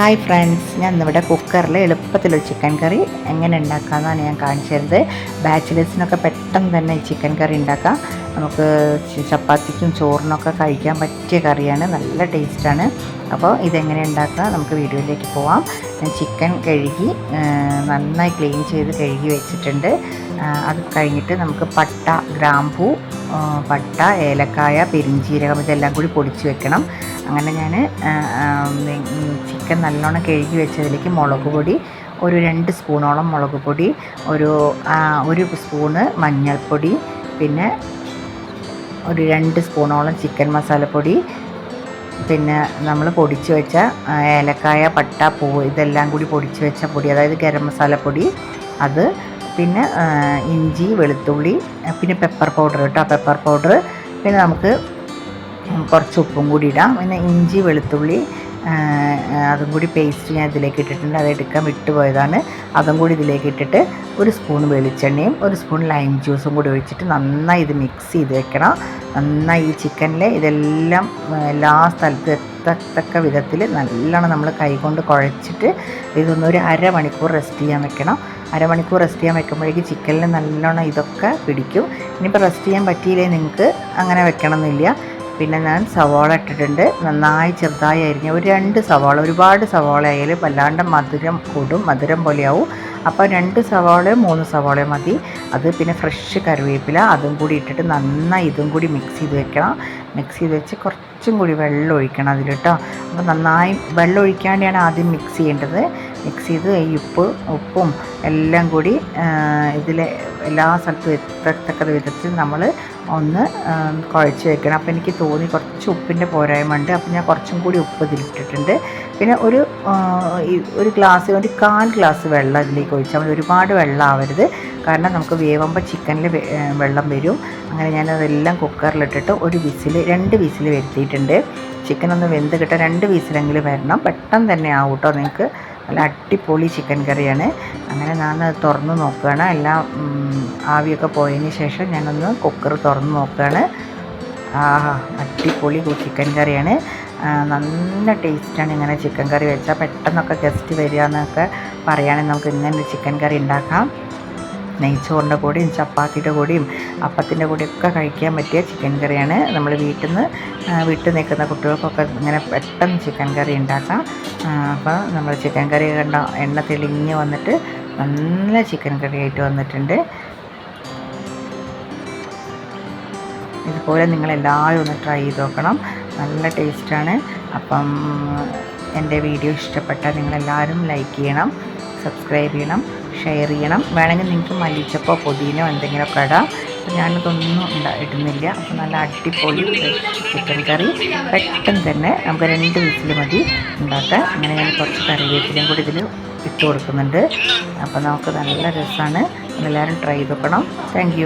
Hi friends ഞാൻ ഇന്നിവിടെ കുക്കറിൽ എളുപ്പത്തിലൊരു ചിക്കൻ കറി എങ്ങനെ ഉണ്ടാക്കാമെന്നാണ് ഞാൻ കാണിച്ചു തരുന്നത്. ബാച്ചിലേഴ്സിനൊക്കെ പെട്ടെന്ന് തന്നെ ചിക്കൻ കറി ഉണ്ടാക്കാം. നമുക്ക് ചപ്പാത്തിക്കും ചോറിനൊക്കെ കഴിക്കാൻ പറ്റിയ കറിയാണ്. നല്ല ടേസ്റ്റാണ്. അപ്പോൾ ഇതെങ്ങനെ ഉണ്ടാക്കുക നമുക്ക് വീഡിയോയിലേക്ക് പോവാം. ഞാൻ ചിക്കൻ കഴുകി നന്നായി ക്ലീൻ ചെയ്ത് കഴുകി വെച്ചിട്ടുണ്ട്. അത് കഴിഞ്ഞിട്ട് നമുക്ക് പട്ട ഗ്രാമ്പൂ പട്ട ഏലക്കായ പെരിഞ്ചീരകം ഇതെല്ലാം കൂടി പൊടിച്ച് വെക്കണം. അങ്ങനെ ഞാൻ ചിക്കൻ നല്ലോണം കഴുകി വെച്ചതിലേക്ക് മുളക് പൊടി ഒരു രണ്ട് സ്പൂണോളം മുളക് പൊടി ഒരു ഒരു സ്പൂണ് മഞ്ഞൾപ്പൊടി പിന്നെ ഒരു രണ്ട് സ്പൂണോളം ചിക്കൻ മസാലപ്പൊടി. പിന്നെ നമ്മൾ പൊടിച്ച് വെച്ച ഏലക്കായ പട്ട പൂ ഇതെല്ലാം കൂടി പൊടിച്ച് വെച്ച പൊടി അതായത് ഗരം മസാലപ്പൊടി അത് പിന്നെ ഇഞ്ചി വെളുത്തുള്ളി പിന്നെ പെപ്പർ പൗഡർ കേട്ടോ പെപ്പർ പൗഡർ പിന്നെ നമുക്ക് കുറച്ച് ഉപ്പും കൂടി ഇടാം. പിന്നെ ഇഞ്ചി വെളുത്തുള്ളി അതും കൂടി പേസ്റ്റ് ഞാൻ ഇതിലേക്ക് ഇട്ടിട്ടുണ്ട്. അത് എടുക്കാൻ വിട്ടുപോയതാണ്. അതും കൂടി ഇതിലേക്ക് ഇട്ടിട്ട് ഒരു സ്പൂൺ വെളിച്ചെണ്ണയും ഒരു സ്പൂൺ ലൈം ജ്യൂസും കൂടി ഒഴിച്ചിട്ട് നന്നായി ഇത് മിക്സ് ചെയ്ത് വെക്കണം. നന്നായി ഈ ചിക്കനിൽ ഇതെല്ലാം എല്ലാ സ്ഥലത്തും എത്തത്തക്ക വിധത്തിൽ നല്ലോണം നമ്മൾ കൈകൊണ്ട് കുഴച്ചിട്ട് ഇതൊന്നൊരു അരമണിക്കൂർ റെസ്റ്റ് ചെയ്യാൻ വെക്കണം. അരമണിക്കൂർ റെസ്റ്റ് ചെയ്യാൻ വെക്കുമ്പോഴേക്ക് ചിക്കനിൽ നല്ലോണം ഇതൊക്കെ പിടിക്കും. ഇനിയിപ്പോൾ റെസ്റ്റ് ചെയ്യാൻ പറ്റിയില്ലേ നിങ്ങൾക്ക്? അങ്ങനെ വെക്കണമെന്നില്ല. പിന്നെ ഞാൻ സവാള ഇട്ടിട്ടുണ്ട്. നന്നായി ചെറുതായി അരിഞ്ഞ് ഒരു രണ്ട് സവാള ഒരുപാട് സവാള ആയാലും വല്ലാണ്ട് മധുരം കൂടും മധുരം പോലെയാവും. അപ്പോൾ രണ്ട് സവാളയും മൂന്ന് സവാളയും മതി. അത് പിന്നെ ഫ്രഷ് കറിവേപ്പില അതും കൂടി ഇട്ടിട്ട് നന്നായി ഇതും കൂടി മിക്സ് ചെയ്ത് വെക്കണം. മിക്സ് ചെയ്ത് വെച്ച് കുറച്ചും കൂടി വെള്ളം ഒഴിക്കണം അതിൽ കേട്ടോ. അപ്പോൾ നന്നായി വെള്ളം ഒഴിക്കാണ്ടാണ് ആദ്യം മിക്സ് ചെയ്യേണ്ടത്. മിക്സ് ചെയ്ത് ഈ ഉപ്പ് ഉപ്പും എല്ലാം കൂടി ഇതിൽ എല്ലാ സ്ഥലത്തും എത്തത്തക്ക വിധത്തിൽ നമ്മൾ ഒന്ന് കുഴച്ച് വെക്കണം. അപ്പോൾ എനിക്ക് തോന്നി കുറച്ച് ഉപ്പിന്റെ പോരായ്മ ഉണ്ട് അപ്പോൾ ഞാൻ കുറച്ചും കൂടി ഉപ്പ് ഇതിലിട്ടിട്ടുണ്ട് പിന്നെ ഒരു ഒരു ഗ്ലാസ് ഒരു കാൽ ഗ്ലാസ് വെള്ളം ഇതിലേക്ക് ഒഴിച്ചാൽ മതി. ഒരുപാട് വെള്ളം ആവരുത്. കാരണം നമുക്ക് വേവുമ്പോൾ ചിക്കനിൽ വെള്ളം വരും. അങ്ങനെ ഞാനതെല്ലാം കുക്കറിലിട്ടിട്ട് ഒരു വിസിൽ രണ്ട് വിസിൽ വരുത്തിയിട്ടുണ്ട്. ചിക്കൻ ഒന്ന് വെന്ത് കിട്ടാൻ രണ്ട് വിസിലെങ്കിലും വരണം. പെട്ടെന്ന് തന്നെ ആവും കേട്ടോ നിങ്ങൾക്ക്. നല്ല അടിപൊളി ചിക്കൻ കറിയാണ്. അങ്ങനെ ഞാൻ തുറന്ന് നോക്കുകയാണ്. എല്ലാം ആവിയൊക്കെ പോയതിന് ശേഷം ഞാനൊന്ന് കുക്കർ തുറന്ന് നോക്കുകയാണ്. ആഹാ അടിപൊളി ചിക്കൻ കറിയാണ്. നല്ല ടേസ്റ്റാണ് ഇങ്ങനെ ചിക്കൻ കറി വെച്ചാൽ. പെട്ടെന്നൊക്കെ ഗസ്റ്റ് വരിക എന്നൊക്കെ പറയുകയാണെങ്കിൽ നമുക്ക് ഇങ്ങനെ ചിക്കൻ കറി ഉണ്ടാക്കാം. നെയ്ച്ചോറിന്റെ കൂടെയും ചപ്പാത്തിയുടെ കൂടെയും അപ്പത്തിന്റെ കൂടെയും ഒക്കെ കഴിക്കാൻ പറ്റിയ ചിക്കൻ കറിയാണ് നമ്മൾ വീട്ടിൽ നിന്ന് വീട്ടിൽ നിൽക്കുന്ന കുട്ടികൾക്കൊക്കെ ഇങ്ങനെ പെട്ടെന്ന് ചിക്കൻ കറി ഉണ്ടാക്കാം. അപ്പോൾ നമ്മൾ ചിക്കൻ കറി കണ്ട എണ്ണ തെളിഞ്ഞ് വന്നിട്ട് നല്ല ചിക്കൻ കറി ആയിട്ട് വന്നിട്ടുണ്ട്. ഇതുപോലെ നിങ്ങളെല്ലാവരും ഒന്ന് ട്രൈ ചെയ്ത് നോക്കണം. നല്ല ടേസ്റ്റാണ്. അപ്പം എന്റെ വീഡിയോ ഇഷ്ടപ്പെട്ടാൽ നിങ്ങളെല്ലാവരും ലൈക്ക് ചെയ്യണം. സബ്സ്ക്രൈബ് ചെയ്യണം ഷെയർ ചെയ്യണം. വേണമെങ്കിൽ നിങ്ങൾക്ക് മല്ലിച്ചപ്പോ പുതിനോ എന്തെങ്കിലുമൊക്കെ ഇടാം. അപ്പോൾ ഞാനതൊന്നും ഇടുന്നില്ല. അപ്പോൾ നല്ല അടിപൊളി ചിക്കൻ കറി. പെട്ടെന്ന് തന്നെ നമുക്ക് രണ്ട് വിസിൽ മതി ഉണ്ടാക്കാം അങ്ങനെ ഞാൻ കുറച്ച് കറിവേപ്പിലയും കൂടി ഇതിൽ ഇട്ട് കൊടുക്കുന്നുണ്ട്. അപ്പോൾ നമുക്ക് നല്ല രസമാണ്. എല്ലാവരും ട്രൈ ചെയ്ത് നോക്കണം. താങ്ക്